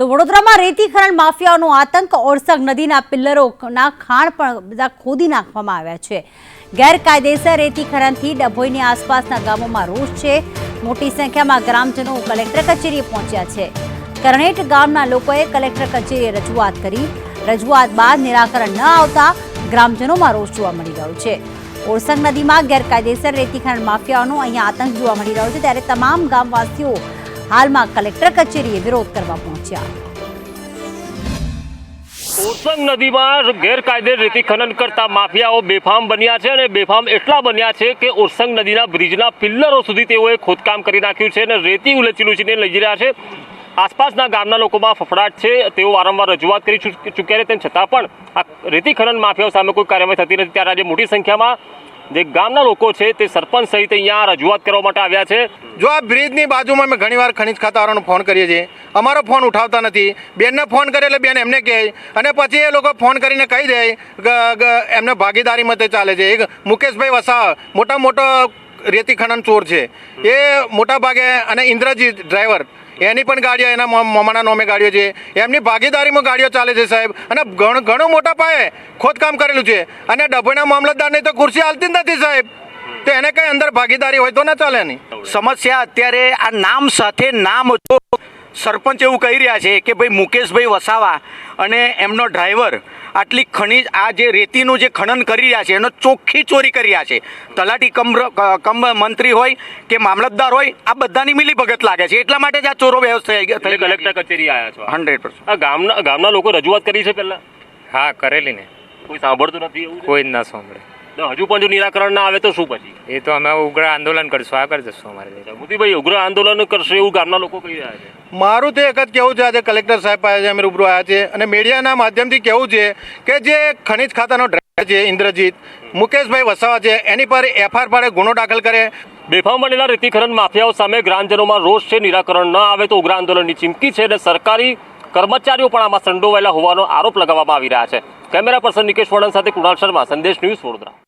તો વડોદરામાં રેતી ખનન માફિયાઓનો આતંક, ઓરસંગ નદીના પિલ્લરોના ખાણ પણ બધા ખોદી નાખવામાં આવ્યા છે. ગેરકાયદેસર રેતી ખનનથી ડભોઈની આસપાસના ગામોમાં રોષ છે. મોટી સંખ્યામાં ગ્રામજનો કલેક્ટર કચેરીએ પહોંચ્યા છે. કરણેટ ગામના લોકોએ કલેક્ટર કચેરીએ રજૂઆત કરી. રજૂઆત બાદ નિરાકરણ ન આવતા ગ્રામજનોમાં રોષ જોવા મળી રહ્યો છે. ઓરસંગ નદીમાં ગેરકાયદેસર રેતી ખનન માફિયાઓનો અહીંયા આતંક જોવા મળી રહ્યો છે. ત્યારે તમામ ગામવાસીઓ હાલમાં કલેક્ટર કચેરીએ વિરોધ કરવા પહોંચ્યા. ઓરસંગ નદીમાં ગેરકાયદે રેતી ખનન કરતા માફિયાઓ બેફામ બન્યા છે અને બેફામ એટલા બન્યા છે કે ઓરસંગ નદીના બ્રિજના પિલ્લરો સુધી તેઓએ ખોદકામ કરી નાખ્યું છે અને રેતી ઉલચી ઉલેચીને લઈ રહ્યા છે. આસપાસના ગામના લોકોમાં ફફડાટ છે, તેઓ વારંવાર રજૂઆત કરી ચૂક- ચૂક્યા છે તેમ છતાં પણ આ રેતી ખનન માફિયાઓ સામે કોઈ કાર્યવાહી થતી નથી. ત્યારે આજે મોટી સંખ્યામાં જે ગામના લોકો છે તે સરપંચ સહિત અહીંયા રજૂઆત કરવા માટે આવ્યા છે. જો આ બ્રિજની બાજુમાં મેં ઘણીવાર ખનિજ ખાતાવાળાનો ફોન કરીએ છીએ. અમારો ફોન ઉઠાવતા નથી. બેનને ફોન કરે એટલે બેન એમને કહે. અને પછી એ લોકો ફોન કરીને કહી દે એમને ભાગીદારી મતે ચાલે છે. એક મુકેશભાઈ વસાવા મોટા મોટો રેતી ખનન ચોર છે. એ મોટા ભાગે અને ઇન્દ્રજીત ડ્રાઈવર એની પણ ગાડીઓ, એના મમ- મમાના નોમે ગાડીઓ છે. એમની ભાગીદારીમાં ગાડીઓ ચાલે છે સાહેબ. અને ઘણું મોટા પાયે ખોદકામ કરેલું છે. અને ડભોઈના મામલતદારની તો ખુરશી હાલતી જ નથી સાહેબ. તો એને કઈ અંદર ભાગીદારી હોય તો ના ચાલે નહીં સમસ્યા અત્યારે આ નામ સાથે નામ સરપંચ એવું કહી રહ્યા છે કે ભાઈ મુકેશભાઈ વસાવા અને એમનો ડ્રાઈવર આટલી ખનીજ આ જે રેતીનું જે ખનન કરી રહ્યા છે એનો ચોખ્ખી ચોરી કરી રહ્યા છે. તલાટી કમ કમ મંત્રી હોય કે મામલતદાર હોય આ બધાની મિલીભગત લાગે છે. એટલા માટે જ આ ચોરો વ્યવસ્થા કલેક્ટર કચેરી આવ્યા છો? Hundred percent. ગામના ગામના લોકો રજૂઆત કરી છે પહેલા? હા કરેલી ને. કોઈ સાંભળતું નથી એવું કોઈ જ ના સાંભળે. હજુ પણ જો નિરાકરણ ના આવે તો શું પછી? એ તો અમે ઉગ્ર આંદોલન કરશું. આગળ જશું અમારે. મોદીભાઈ ઉગ્ર આંદોલન કરશે એવું ગામના લોકો કહી રહ્યા છે. મારું તો એક જ કહેવું છે, આજે કલેક્ટર સાહેબ પાસે અમે રૂબરૂ આવ્યા છે અને મીડિયાના માધ્યમથી કહેવું છે કે જે ખનિજ ખાતાનો ડ્રાઈવર છે, ઇન્દ્રજીત, મુકેશભાઈ વસાવા છે, એની પર એફઆઈઆર પાડે, ગુનો દાખલ કરે. બેફામ બનેલા રેતીકરણ માફિયાઓ સામે ગ્રામજનોમાં રોષ છે, નિરાકરણ ન આવે તો ઉગ્ર આંદોલનની ચીમકી છે અને સરકારી કર્મચારીઓ પણ આમાં સંડોવાયેલા હોવાનો આરોપ લગાવવામાં આવી રહ્યા છે. કેમેરા પર્સન નિકેશ વર્ણન સાથે કુણાલ શર્મા, સંદેશ ન્યૂઝ વડોદરા.